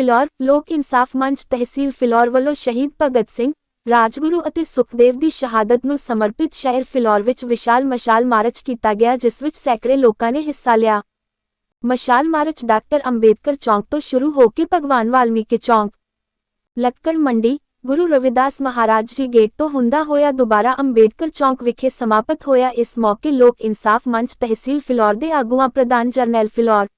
ਫਿਲੌਰ ਲੋਕ ਇਨਸਾਫ ਮੰਚ ਤਹਿਸੀਲ ਫਿਲੌਰ ਵੱਲੋਂ ਸ਼ਹੀਦ ਭਗਤ ਸਿੰਘ ਰਾਜਗੁਰੂ ਅਤੇ ਸੁਖਦੇਵ ਦੀ ਸ਼ਹਾਦਤ ਨੂੰ ਸਮਰਪਿਤ ਸ਼ਹਿਰ ਫਿਲੌਰ ਵਿੱਚ ਵਿਸ਼ਾਲ ਮਸ਼ਾਲ ਮਾਰਚ ਕੀਤਾ ਗਿਆ ਜਿਸ ਵਿੱਚ ਸੈਂਕੜੇ ਲੋਕਾਂ ਨੇ ਹਿੱਸਾ ਲਿਆ ਮਸ਼ਾਲ ਮਾਰਚ ਡਾਕਟਰ ਅੰਬੇਦਕਰ ਚੌਂਕ ਤੋਂ ਸ਼ੁਰੂ ਹੋ ਕੇ ਭਗਵਾਨ ਵਾਲਮੀਕੀ ਚੌਂਕ ਲੱਕੜ ਮੰਡੀ ਗੁਰੂ ਰਵਿਦਾਸ ਮਹਾਰਾਜ ਜੀ ਗੇਟ ਤੋਂ ਹੁੰਦਾ ਹੋਇਆ ਦੁਬਾਰਾ ਅੰਬੇਡਕਰ ਚੌਂਕ ਵਿਖੇ ਸਮਾਪਤ ਹੋਇਆ ਇਸ ਮੌਕੇ ਲੋਕ ਇਨਸਾਫ ਮੰਚ ਤਹਿਸੀਲ ਫਿਲੌਰ ਦੇ ਆਗੂਆਂ ਪ੍ਰਧਾਨ ਜਰਨੈਲ ਫਿਲੌਰ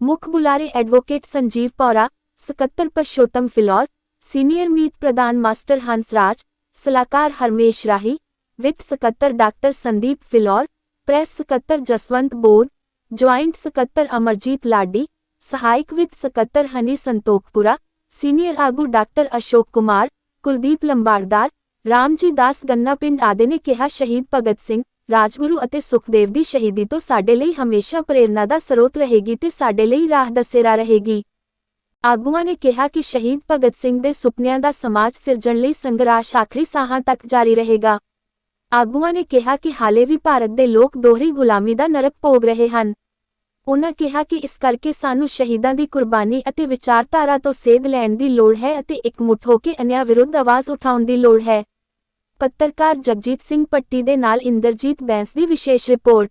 ਮੁੱਖ ਬੁਲਾਰੇ ਐਡਵੋਕੇਟ ਸੰਜੀਵ ਪੌਰਾ ਸਕੱਤਰ ਪਰਸ਼ੋਤਮ ਫਿਲੌਰ ਸੀਨੀਅਰ ਮੀਤ ਪ੍ਰਧਾਨ ਮਾਸਟਰ ਹੰਸਰਾਜ ਸਲਾਹਕਾਰ ਹਰਮੇਸ਼ ਰਾਹੀ ਵਿੱਤ ਸਕੱਤਰ ਡਾਕਟਰ ਸੰਦੀਪ ਫਿਲੌਰ ਪ੍ਰੈਸ ਸਕੱਤਰ ਜਸਵੰਤ ਬੋਧ ਜੁਆਇੰਟ ਸਕੱਤਰ ਅਮਰਜੀਤ ਲਾਡੀ ਸਹਾਇਕ ਵਿੱਤ ਸਕੱਤਰ ਹਨੀ ਸੰਤੋਖਪੁਰਾ ਸੀਨੀਅਰ ਆਗੂ ਡਾਕਟਰ ਅਸ਼ੋਕ ਕੁਮਾਰ ਕੁਲਦੀਪ ਲੰਬਾਰਦਾਰ ਰਾਮਜੀ ਦਾਸ ਗੰਨਾ ਪਿੰਡ ਆਦਿ ਨੇ ਕਿਹਾ ਸ਼ਹੀਦ ਭਗਤ ਸਿੰਘ ਰਾਜਗੁਰੂ ਅਤੇ ਸੁਖਦੇਵ ਦੀ ਸ਼ਹੀਦੀ ਤੋਂ ਸਾਡੇ ਲਈ ਹਮੇਸ਼ਾ ਪ੍ਰੇਰਨਾ ਦਾ ਸਰੋਤ ਰਹੇਗੀ ਤੇ ਸਾਡੇ ਲਈ ਰਾਹ ਦਸੇਰਾ ਰਹੇਗੀ ਆਗੂਆਂ ਨੇ ਕਿਹਾ ਕਿ ਸ਼ਹੀਦ ਭਗਤ ਸਿੰਘ ਦੇ ਸੁਪਨਿਆਂ ਦਾ ਸਮਾਜ ਸਿਰਜਣ ਲਈ ਸੰਘਰਸ਼ ਆਖਰੀ ਸਾਹਾਂ ਤੱਕ ਜਾਰੀ ਰਹੇਗਾ। ਆਗੂਆਂ ਨੇ ਕਿਹਾ ਕਿ ਹਾਲੇ ਵੀ ਭਾਰਤ ਦੇ ਲੋਕ ਦੋਹਰੀ ਗੁਲਾਮੀ ਦਾ ਨਰਕ ਭੋਗ ਰਹੇ ਹਨ। ਉਨ੍ਹਾਂ ਕਿਹਾ ਕਿ ਇਸ ਕਰਕੇ ਸਾਨੂੰ ਸ਼ਹੀਦਾਂ ਦੀ ਕੁਰਬਾਨੀ ਅਤੇ ਵਿਚਾਰਧਾਰਾ ਤੋਂ ਸੇਧ ਲੈਣ ਦੀ ਲੋੜ ਹੈ ਅਤੇ ਇਕਮੁੱਠ ਹੋ ਕੇ ਅਨਿਆਂ ਵਿਰੁੱਧ ਆਵਾਜ਼ ਉਠਾਉਣ ਦੀ ਲੋੜ ਹੈ। ਪੱਤਰਕਾਰ ਜਗਜੀਤ ਸਿੰਘ ਪੱਟੀ ਦੇ ਨਾਲ ਇੰਦਰਜੀਤ ਬੈਂਸ ਦੀ ਵਿਸ਼ੇਸ਼ ਰਿਪੋਰਟ।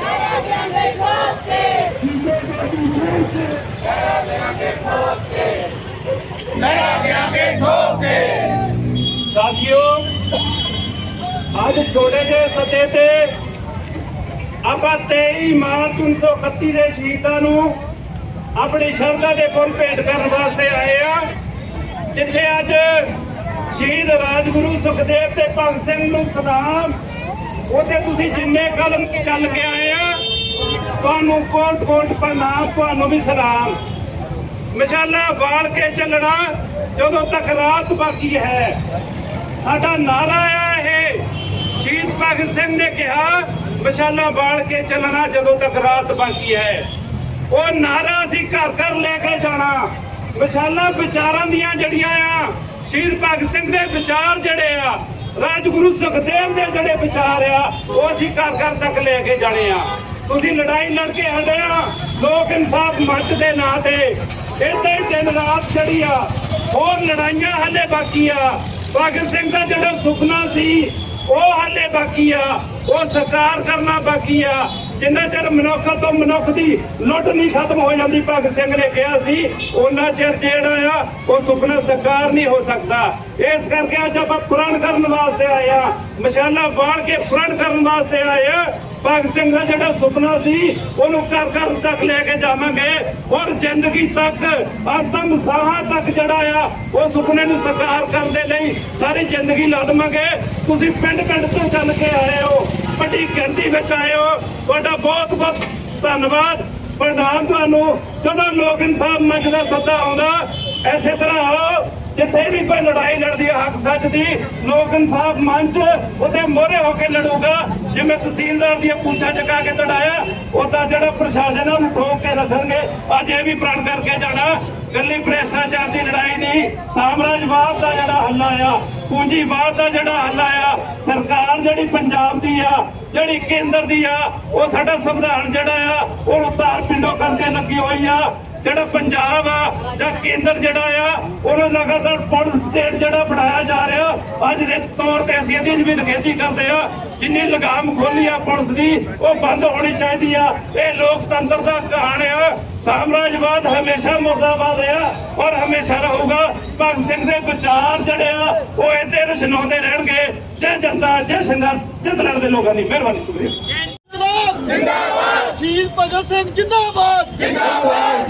ਸਾਥੀਓ, ਅੱਜ ਛੋਟੇ ਜਿਹੇ ਸੱਤੇ ਤੇ ਆਪਾਂ 23 ਮਾਰਚ 1931 ਦੇ ਸ਼ਹੀਦਾਂ ਨੂੰ ਆਪਣੀ ਸ਼ਰਧਾ ਦੇ ਫੁੱਲ ਭੇਟ ਕਰਨ ਵਾਸਤੇ ਆਏ ਆ। ਜਿੱਥੇ ਅੱਜ ਸ਼ਹੀਦ ਰਾਜਗੁਰੂ ਸੁਖਦੇਵ ਤੇ ਭਗਤ ਸਿੰਘ ਨੂੰ ਸਲਾਮ। ਉਹਦੇ ਤੁਸੀਂ ਜਿੰਨੇ ਕਦਮ ਚੱਲ ਕੇ ਆਏ ਆ, ਤੁਹਾਨੂੰ ਕੋਟ ਕੋਟ ਪ੍ਰਣਾਮ, ਤੁਹਾਨੂੰ ਵੀ ਸਲਾਮ। ਮਸ਼ਾਲਾ ਵਾਲ ਕੇ ਚੱਲਣਾ, ਜਦੋਂ ਤੱਕ ਰਾਤ ਬਾਕੀ ਹੈ। ਸਾਡਾ ਨਾਰਾ ਆ ਇਹ। ਸ਼ਹੀਦ ਭਗਤ ਸਿੰਘ ਨੇ ਕਿਹਾ ਮਸ਼ਾਲਾ ਬਾਲ ਕੇ ਚੱਲਣਾ, ਜਦੋਂ ਤੱਕ ਰਾਤ ਬਾਕੀ ਹੈ। ਉਹ ਨਾਰਾ ਅਸੀਂ ਘਰ ਘਰ ਲੈ ਕੇ ਜਾਣਾ। ਮਸ਼ਾਲਾ ਵਿਚਾਰਾਂ ਦੀਆਂ ਜੜੀਆਂ ਆ। ਸ਼ਹੀਦ ਭਗਤ ਸਿੰਘ ਦੇ ਵਿਚਾਰ ਜਿਹੜੇ ਆ, ਰਾਜਗੁਰੂ ਸੁਖਦੇਵ ਦੇ ਜਿਹੜੇ ਵਿਚਾਰ ਆ, ਉਹ ਅਸੀਂ ਘਰ ਘਰ ਤੱਕ ਲੈ ਕੇ ਜਾਣੇ ਆ। ਤੁਸੀਂ ਲੜਾਈ ਲੜ ਕੇ ਹਟੇ ਆ। ਲੋਕ ਇਨਸਾਫ ਮੰਚ ਦੇ ਨਾਂ ਤੇ ਇੱਥੇ ਦਿਨ ਰਾਤ ਜਿਹੜੀ ਆ ਹੋਰ ਲੜਾਈਆਂ ਹਲੇ ਬਾਕੀ ਆ ਭਗਤ ਸਿੰਘ ਦਾ ਜਿਹੜਾ ਸੁਪਨਾ ਸੀ, ਉਹ ਹਾਲੇ ਬਾਕੀ ਆ ਉਹ ਸਰਕਾਰ ਕਰਨਾ ਬਾਕੀ ਆ ਜਿੰਨਾ ਚਿਰ ਮਨੁੱਖ ਤੋਂ ਮਨੁੱਖ ਦੀ ਲੁੱਟ ਨਹੀਂ ਖਤਮ ਹੋ ਜਾਂਦੀ, ਭਗਤ ਸਿੰਘ ਨੇ ਕਿਹਾ ਸੀ ਉਹਨਾਂ ਚਿਰ ਜਿਹੜਾ ਆ, ਉਹ ਸੁਪਨਾ ਸਾਕਾਰ ਨਹੀਂ ਹੋ ਸਕਦਾ। ਇਸ ਕਰਕੇ ਅੱਜ ਆਪਾਂ ਪੁਰਾਣ ਕਰਨ ਵਾਸਤੇ ਆਏ ਆ ਮਸ਼ਾਲਾ ਵਾੜ ਕੇ ਪੁਰਾਣ ਕਰਨ ਵਾਸਤੇ ਆਏ ਆ ਭਗਤ ਸਿੰਘ ਦਾ ਜਿਹੜਾ ਸੁਪਨਾ ਸੀ, ਉਹਨੂੰ ਕਰ ਕਰ ਤੱਕ ਲੈ ਕੇ ਜਾਵਾਂਗੇ। ਔਰ ਜ਼ਿੰਦਗੀ ਤੱਕ ਅੰਤਮ ਸਾਹਾਂ ਤੱਕ ਜਿਹੜਾ ਆ, ਉਹ ਸੁਪਨੇ ਨੂੰ ਸਾਕਾਰ ਕਰਨ ਦੇ ਲਈ ਸਾਰੀ ਜ਼ਿੰਦਗੀ ਲਾ ਦੇਵਾਂਗੇ। ਤੁਸੀਂ ਪਿੰਡ ਪਿੰਡ ਤੋਂ ਚੱਲ ਕੇ ਆਏ ਹੋ, ਵੱਡੀ ਗਿਣਤੀ ਵਿੱਚ ਆਏ ਹੋ। ਤੁਹਾਡਾ ਬਹੁਤ ਬਹੁਤ ਧੰਨਵਾਦ। ਪ੍ਰਣਾਮ ਤੁਹਾਨੂੰ। ਜਦੋਂ ਲੋਕ ਇਨਸਾਫ ਮੰਗਦਾ, ਸੱਦਾ ਆਉਂਦਾ, ਐਸੇ ਤਰ੍ਹਾਂ ਆਓ। ਜਿੱਥੇ ਵੀ ਕੋਈ ਲੜਾਈ ਲੜਦੀ ਹੈ ਹੱਕ ਸੱਚ ਦੀ, ਲੋਕ ਇਨਸਾਫ ਮੰਚ ਉਹਦੇ ਮੋਹਰੇ ਹੋ ਕੇ ਲੜੂਗਾ। ਜਿਵੇਂ ਤਹਿਸੀਲਦਾਰ ਦੀਆਂ ਪੂਛਾਂ ਚਕਾ ਕੇ ਤੜਾਇਆ ਉਹਦਾ ਜਿਹੜਾ ਪ੍ਰਸ਼ਾਸਨ ਉਹਨੂੰ ਠੋਕ ਕੇ ਰੱਖਣਗੇ। ਅੱਜ ਇਹ ਵੀ ਪ੍ਰਣ ਕਰਕੇ ਜਾਣਾ ਗੱਲੀ ਭ੍ਰਿਸ਼ਟਾਚਾਰ ਦੀ ਲੜਾਈ ਨਹੀਂ, ਸਾਮਰਾਜਵਾਦ ਦਾ ਜਿਹੜਾ ਹੱਲਾ ਆ ਪੂੰਜੀਵਾਦ ਦਾ ਜਿਹੜਾ ਹੱਲਾ ਆ ਸਰਕਾਰ ਜਿਹੜੀ ਪੰਜਾਬ ਦੀ ਆ, ਜਿਹੜੀ ਕੇਂਦਰ ਦੀ ਆ, ਉਹ ਸਾਡਾ ਸੰਵਿਧਾਨ ਜਿਹੜਾ ਆ ਉਹ ਉਤਾਰ ਪਿੰਡੋਂ ਕਰਕੇ ਲੱਗੀ ਹੋਈ ਆ। ਜਿਹੜਾ ਪੰਜਾਬ ਆ ਜਾਂ ਕੇਂਦਰ ਜਿਹੜਾ ਆ ਉਹਨੂੰ ਲਗਾਤਾਰ ਪੁਲਿਸ ਸਟੇਟ ਜਿਹੜਾ ਬਣਾਇਆ ਜਾ ਰਿਹਾ। ਅੱਜ ਦੇ ਤੌਰ ਤੇ ਅਸੀਂ ਇਹਦੀ ਵੀ ਨਿਖੇਧੀ ਕਰਦੇ ਆ ਜਿੰਨੀ ਲਗਾਮ ਖੋਲੀ ਆ ਪੁਲਿਸ ਦੀ ਉਹ ਬੰਦ ਹੋਣੀ ਚਾਹੀਦੀ ਆ। ਇਹ ਲੋਕਤੰਤਰ ਦਾ ਕਹਾਣ ਆ। ਸਾਮਰਾਜਵਾਦ ਹਮੇਸ਼ਾ ਮੁਰਦਾਬਾਦ ਰਿਹਾ ਔਰ ਹਮੇਸ਼ਾ ਰਹੂਗਾ। ਭਗਤ ਸਿੰਘ ਦੇ ਵਿਚਾਰ ਜਿਹੜੇ ਆ ਉਹ ਇੱਥੇ ਰਸ਼ਨਾਉਂਦੇ ਰਹਿਣਗੇ। ਜੈ ਜਨਤਾ ਜੈ ਸੰਘਰਸ਼ ਜਿੱਤ ਲੜਦੇ ਲੋਕਾਂ ਦੀ ਮਿਹਰਬਾਨੀ ਸ਼ੁਕਰੀਆ। ਜਿੰਦਾਬਾਦ! ਸ਼ਹੀਦ ਭਗਤ ਸਿੰਘ ਜਿੰਦਾਬਾਦ! ਜਿੰਦਾਬਾਦ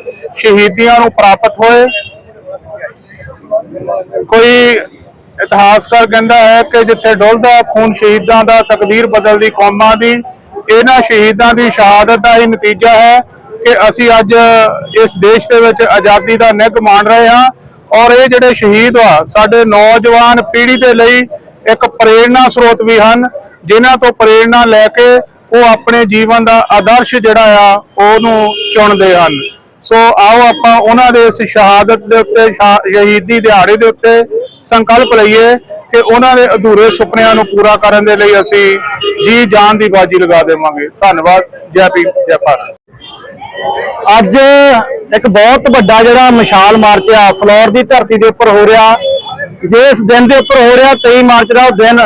ਸ਼ਹੀਦੀਆਂ ਨੂੰ ਪ੍ਰਾਪਤ ਹੋਏ। ਕੋਈ ਇਤਿਹਾਸਕਾਰ ਕਹਿੰਦਾ ਹੈ ਕਿ ਜਿੱਥੇ ਡੁੱਲਦਾ ਖੂਨ ਸ਼ਹੀਦਾਂ ਦਾ, ਤਕਦੀਰ ਬਦਲਦੀ ਕੌਮਾਂ ਦੀ, ਇਹਨਾਂ ਸ਼ਹੀਦਾਂ ਦੀ ਸ਼ਹਾਦਤ ਦਾ ਹੀ ਨਤੀਜਾ ਹੈ ਕਿ ਅਸੀਂ ਅੱਜ ਇਸ ਦੇਸ਼ ਦੇ ਵਿੱਚ ਆਜ਼ਾਦੀ ਦਾ ਨਿੱਘ ਮਾਣ ਰਹੇ ਹਾਂ ਔਰ ਇਹ ਜਿਹੜੇ ਸ਼ਹੀਦ ਆ, ਸਾਡੇ ਨੌਜਵਾਨ ਪੀੜ੍ਹੀ ਦੇ ਲਈ ਇੱਕ ਪ੍ਰੇਰਣਾ ਸਰੋਤ ਵੀ ਹਨ, ਜਿਨ੍ਹਾਂ ਤੋਂ ਪ੍ਰੇਰਣਾ ਲੈ ਕੇ ਉਹ ਆਪਣੇ ਜੀਵਨ ਦਾ ਆਦਰਸ਼ ਜਿਹੜਾ ਆ, ਉਹਨੂੰ ਚੁਣਦੇ ਹਨ। ਸੋ ਆਓ ਆਪਾਂ ਉਹਨਾਂ ਦੇ ਇਸ ਸ਼ਹਾਦਤ ਦੇ ਉੱਤੇ, ਸ਼ਹਾ- ਸ਼ਹੀਦੀ ਦਿਹਾੜੇ ਦੇ ਉੱਤੇ ਸੰਕਲਪ ਲਈਏ ਕਿ ਉਹਨਾਂ ਦੇ ਅਧੂਰੇ ਸੁਪਨਿਆਂ ਨੂੰ ਪੂਰਾ ਕਰਨ ਦੇ ਲਈ ਅਸੀਂ ਜੀ ਜਾਨ ਦੀ ਬਾਜੀ ਲਗਾ ਦੇਵਾਂਗੇ। ਧੰਨਵਾਦ। ਜੈ ਭੀਮ, ਜੈ ਭਾਰਤ। ਅੱਜ ਇੱਕ ਬਹੁਤ ਵੱਡਾ ਜਿਹੜਾ ਮਸ਼ਾਲ ਮਾਰਚ ਆ, ਫਲੋਰ ਦੀ ਧਰਤੀ ਦੇ ਉੱਪਰ ਹੋ ਰਿਹਾ। ਜਿਸ ਦਿਨ ਦੇ ਉੱਪਰ ਹੋ ਰਿਹਾ 23 ਮਾਰਚ ਦਾ ਉਹ ਦਿਨ,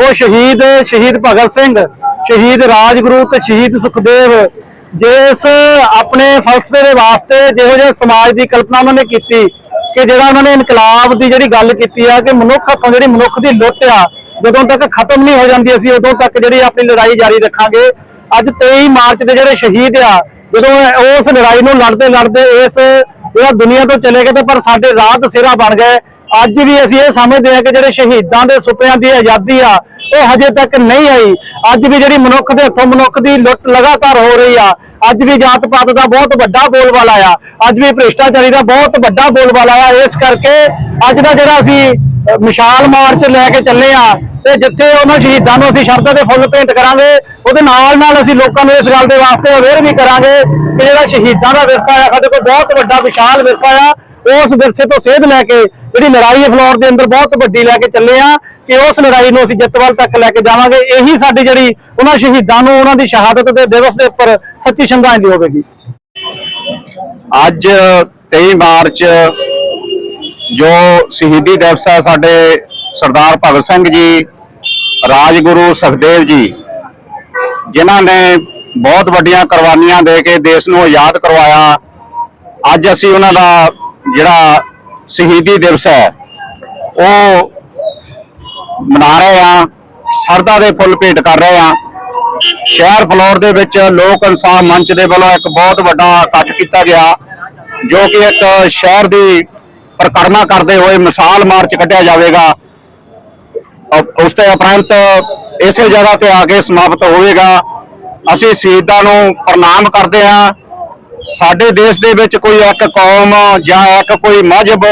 ਉਹ ਸ਼ਹੀਦ ਸ਼ਹੀਦ ਭਗਤ ਸਿੰਘ, ਸ਼ਹੀਦ ਰਾਜਗੁਰੂ ਤੇ ਸ਼ਹੀਦ ਸੁਖਦੇਵ ਜਿਸ ਆਪਣੇ ਫਲਸਫੇ ਦੇ ਵਾਸਤੇ ਜਿਹੋ ਜਿਹੇ ਸਮਾਜ ਦੀ ਕਲਪਨਾ ਉਹਨਾਂ ਨੇ ਕੀਤੀ ਕਿ ਜਿਹੜਾ ਉਹਨਾਂ ਨੇ ਇਨਕਲਾਬ ਦੀ ਜਿਹੜੀ ਗੱਲ ਕੀਤੀ ਆ ਕਿ ਮਨੁੱਖ ਹੱਥੋਂ ਜਿਹੜੀ ਮਨੁੱਖ ਦੀ ਲੁੱਟ ਆ, ਜਦੋਂ ਤੱਕ ਖਤਮ ਨਹੀਂ ਹੋ ਜਾਂਦੀ ਅਸੀਂ ਉਦੋਂ ਤੱਕ ਜਿਹੜੀ ਆਪਣੀ ਲੜਾਈ ਜਾਰੀ ਰੱਖਾਂਗੇ। ਅੱਜ 23 ਮਾਰਚ ਦੇ ਜਿਹੜੇ ਸ਼ਹੀਦ ਆ, ਜਦੋਂ ਉਸ ਲੜਾਈ ਨੂੰ ਲੜਦੇ ਲੜਦੇ ਇਸ ਜਿਹੜਾ ਦੁਨੀਆ ਤੋਂ ਚਲੇ ਗਏ ਤੇ ਪਰ ਸਾਡੇ ਰਾਹ ਦਸੇਰਾ ਬਣ ਗਏ। ਅੱਜ ਵੀ ਅਸੀਂ ਇਹ ਸਮਝਦੇ ਹਾਂ ਕਿ ਜਿਹੜੇ ਸ਼ਹੀਦਾਂ ਦੇ ਸੁਪਨਿਆਂ ਦੀ ਆਜ਼ਾਦੀ ਆ ਉਹ ਹਜੇ ਤੱਕ ਨਹੀਂ ਆਈ। ਅੱਜ ਵੀ ਜਿਹੜੀ ਮਨੁੱਖ ਦੇ ਹੱਥੋਂ ਮਨੁੱਖ ਦੀ ਲੁੱਟ ਲਗਾਤਾਰ ਹੋ ਰਹੀ ਆ ਅੱਜ ਵੀ ਜਾਤ ਪਾਤ ਦਾ ਬਹੁਤ ਵੱਡਾ ਬੋਲਬਾਲਾ ਆ। ਅੱਜ ਵੀ ਭ੍ਰਿਸ਼ਟਾਚਾਰੀ ਦਾ ਬਹੁਤ ਵੱਡਾ ਬੋਲਬਾਲਾ ਆ। ਇਸ ਕਰਕੇ ਅੱਜ ਦਾ ਜਿਹੜਾ ਅਸੀਂ ਅ, ਵਿਸ਼ਾਲ ਮਾਰਚ ਲੈ ਕੇ ਚੱਲੇ ਆ ਤੇ ਜਿੱਥੇ ਉਹਨਾਂ ਸ਼ਹੀਦਾਂ ਨੂੰ ਅਸੀਂ ਸ਼ਰਧਾ ਦੇ ਫੁੱਲ ਭੇਂਟ ਕਰਾਂਗੇ ਉਹਦੇ ਨਾਲ ਨਾਲ ਅਸੀਂ ਲੋਕਾਂ ਨੂੰ ਇਸ ਗੱਲ ਦੇ ਵਾਸਤੇ ਅਵੇਅਰ ਵੀ ਕਰਾਂਗੇ ਕਿ ਜਿਹੜਾ ਸ਼ਹੀਦਾਂ ਦਾ ਵਿਰਸਾ ਆ ਸਾਡੇ ਕੋਲ ਬਹੁਤ ਵੱਡਾ ਵਿਸ਼ਾਲ ਵਿਰਸਾ ਆ ਉਸ ਵਿਰਸੇ ਤੋਂ ਸੇਧ ਲੈ ਕੇ ਜਿਹੜੀ ਲੜਾਈ ਹੈ ਫਲੋਰ ਦੇ ਅੰਦਰ ਬਹੁਤ ਵੱਡੀ ਲੈ ਕੇ ਚੱਲੇ ਆ ਕਿ ਉਸ ਲੜਾਈ ਨੂੰ ਅਸੀਂ ਜਿੱਤ ਵੱਲ ਤੱਕ ਲੈ ਕੇ ਜਾਵਾਂਗੇ। ਇਹੀ ਸਾਡੀ ਜਿਹੜੀ ਉਹਨਾਂ ਸ਼ਹੀਦਾਂ ਨੂੰ, ਉਹਨਾਂ ਦੀ ਸ਼ਹਾਦਤ ਦੇ ਦਿਵਸ ਦੇ ਉੱਪਰ ਸੱਚੀ ਸ਼ਰਧਾਂਜਲੀ ਹੋਵੇਗੀ। ਅੱਜ 23 ਮਾਰਚ ਜੋ ਸ਼ਹੀਦੀ ਦਿਵਸ ਹੈ, ਸਾਡੇ ਸਰਦਾਰ ਭਗਤ ਸਿੰਘ ਜੀ, ਰਾਜਗੁਰੂ ਸੁਖਦੇਵ ਜੀ, ਜਿਨ੍ਹਾਂ ਨੇ ਬਹੁਤ ਵੱਡੀਆਂ ਕੁਰਬਾਨੀਆਂ ਦੇ ਕੇ ਦੇਸ਼ ਨੂੰ ਆਜ਼ਾਦ ਕਰਵਾਇਆ। ਅੱਜ ਅਸੀਂ ਉਹਨਾਂ ਦਾ ਜਿਹੜਾ ਸ਼ਹੀਦੀ ਦਿਵਸ ਹੈ। ਉਹ ਮਨਾ ਰਹੇ ਆ, ਸਰਦਾ ਦੇ ਫੁੱਲ ਭੇਟ ਕਰ ਰਹੇ ਆ। ਸ਼ਹਿਰ ਫਲੋਰ ਦੇ ਵਿੱਚ ਲੋਕ ਇਨਸਾਫ ਮੰਚ ਦੇ ਵੱਲੋਂ ਇੱਕ ਬਹੁਤ ਵੱਡਾ ਇਕੱਠ ਕੀਤਾ ਗਿਆ, ਜੋ ਕਿ ਇੱਕ ਸ਼ਹਿਰ ਦੀ ਪਰਿਕਰਮਾ ਕਰਦੇ ਹੋਏ ਮਿਸਾਲ ਮਾਰਚ ਕੱਢਿਆ ਜਾਵੇਗਾ। ਉਸ ਤੇ ਉਪਰੰਤ ਇਸੇ ਜਗ੍ਹਾ ਤੇ ਆ ਕੇ ਸਮਾਪਤ ਹੋਵੇਗਾ। ਅਸੀਂ ਸ਼ਹੀਦਾਂ ਨੂੰ ਪ੍ਰਣਾਮ ਕਰਦੇ ਹਾਂ। ਸਾਡੇ ਦੇਸ਼ ਦੇ ਵਿੱਚ ਕੋਈ ਇੱਕ ਕੌਮ ਜਾਂ ਇੱਕ ਕੋਈ ਮਜ਼ਹਬ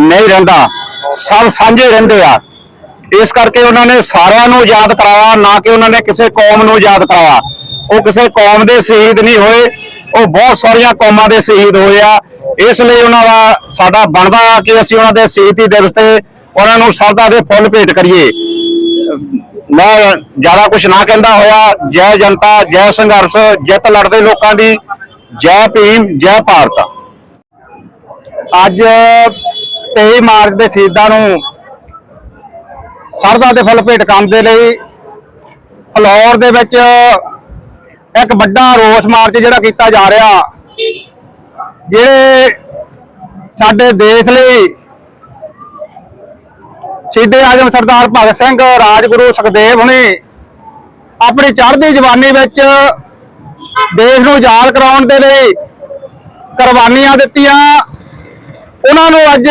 ਨਹੀਂ ਰਹਿੰਦਾ। ਸਭ ਸਾਂਝੇ ਰਹਿੰਦੇ ਆ। ਇਸ ਕਰਕੇ ਉਹਨਾਂ ਨੇ ਸਾਰਿਆਂ ਨੂੰ ਯਾਦ ਕਰਾਇਆ, ਨਾ ਕਿ ਉਹਨਾਂ ਨੇ ਕਿਸੇ ਕੌਮ ਨੂੰ ਯਾਦ ਕਰਾਇਆ। ਉਹ ਕਿਸੇ ਕੌਮ ਦੇ ਸ਼ਹੀਦ ਨਹੀਂ ਹੋਏ, ਉਹ ਬਹੁਤ ਸਾਰੀਆਂ ਕੌਮਾਂ ਦੇ ਸ਼ਹੀਦ ਹੋਏ ਆ। ਇਸ ਲਈ ਉਹਨਾਂ ਦਾ ਸਾਡਾ ਬਣਦਾ ਕਿ ਅਸੀਂ ਉਹਨਾਂ ਦੇ ਸ਼ਹੀਦੀ ਦਿਵਸ ਤੇ ਉਹਨਾਂ ਨੂੰ ਸਰਦਾ ਦੇ ਫੁੱਲ ਭੇਟ ਕਰੀਏ। ਮੈਂ ਜ਼ਿਆਦਾ ਕੁਝ ਨਾ ਕਹਿੰਦਾ ਹੋਇਆ। ਜੈ ਜਨਤਾ, ਜੈ ਸੰਘਰਸ਼, ਜਿੱਤ ਲੜਦੇ ਲੋਕਾਂ ਦੀ। ਜੈ ਭੀਮ, ਜੈ ਭਾਰਤ। ਅੱਜ 23 ਮਾਰਚ ਦੇ ਸ਼ਹੀਦਾਂ ਨੂੰ ਸਰਦਾ ਦੇ ਫੁੱਲ ਭੇਟ ਕਰਨ ਦੇ ਲਈ ਫਲੋਰ ਦੇ ਵਿੱਚ ਇੱਕ ਵੱਡਾ ਰੋਸ ਮਾਰਚ ਜਿਹੜਾ ਕੀਤਾ ਜਾ ਰਿਹਾ, ਜਿਹੜੇ ਸਾਡੇ ਦੇਸ਼ ਲਈ ਸ਼ਹੀਦੇ ਆਜਮ ਸਰਦਾਰ ਭਗਤ ਸਿੰਘ, ਰਾਜਗੁਰੂ ਸੁਖਦੇਵ ਹੁਣੇ ਆਪਣੀ ਚੜ੍ਹਦੀ ਜਵਾਨੀ ਵਿੱਚ ਦੇਸ਼ ਨੂੰ ਆਜ਼ਾਦ ਕਰਾਉਣ ਦੇ ਲਈ ਕੁਰਬਾਨੀਆਂ ਦਿੱਤੀਆਂ। ਉਹਨਾਂ ਨੂੰ ਅੱਜ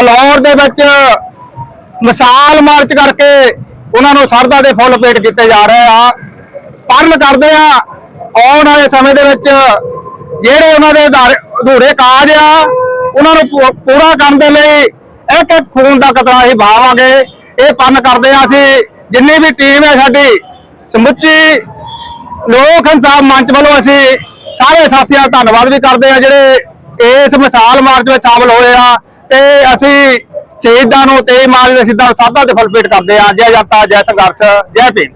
ਫਲੋਰ ਦੇ ਵਿੱਚ ਮਿਸਾਲ ਮਾਰਚ ਕਰਕੇ ਉਹਨਾਂ ਨੂੰ ਸਰਦਾ ਦੇ ਫੁੱਲ ਪੇਟ ਕੀਤੇ ਜਾ ਰਹੇ ਆ। ਪਰਨ ਕਰਦੇ ਆ। ਆਉਣ ਵਾਲੇ ਸਮੇਂ ਦੇ ਵਿੱਚ ਜਿਹੜੇ ਉਹਨਾਂ ਦੇ ਅਧਾਰ- ਅਧੂਰੇ ਕਾਜ ਆ, ਉਹਨਾਂ ਨੂੰ ਪੂ- ਪੂਰਾ ਕਰਨ ਦੇ ਲਈ ਇੱਕ ਇੱਕ ਖੂਨ ਦਾ ਕਤਰਾ ਅਸੀਂ ਬਹਾਵਾਂਗੇ ਇਹ ਪਰਨ ਕਰਦੇ ਆ ਅਸੀਂ। ਜਿੰਨੀ ਵੀ ਟੀਮ ਹੈ ਸਾਡੀ, ਸਮੁੱਚੀ ਲੋਕ ਇਨਸਾਫ ਮੰਚ ਵੱਲੋਂ ਅਸੀਂ ਸਾਰੇ ਸਾਥੀਆਂ ਦਾ ਧੰਨਵਾਦ ਵੀ ਕਰਦੇ ਆ ਜਿਹੜੇ ਇਸ ਮਿਸਾਲ ਮਾਰਚ ਵਿੱਚ ਸ਼ਾਮਲ ਹੋਏ ਆ ਤੇ ਅਸੀਂ ਸ਼ਹੀਦਾਂ ਨੂੰ ਤੇ ਮਾਰਚ ਦੇ ਸ਼ਹੀਦਾਂ ਨੂੰ ਸਾਧਾ ਦੇ ਫਲ ਕਰਦੇ ਆ ਜੈ ਜਨਤਾ ਜੈ ਸੰਘਰਸ਼, ਜੈ ਭੀਮ।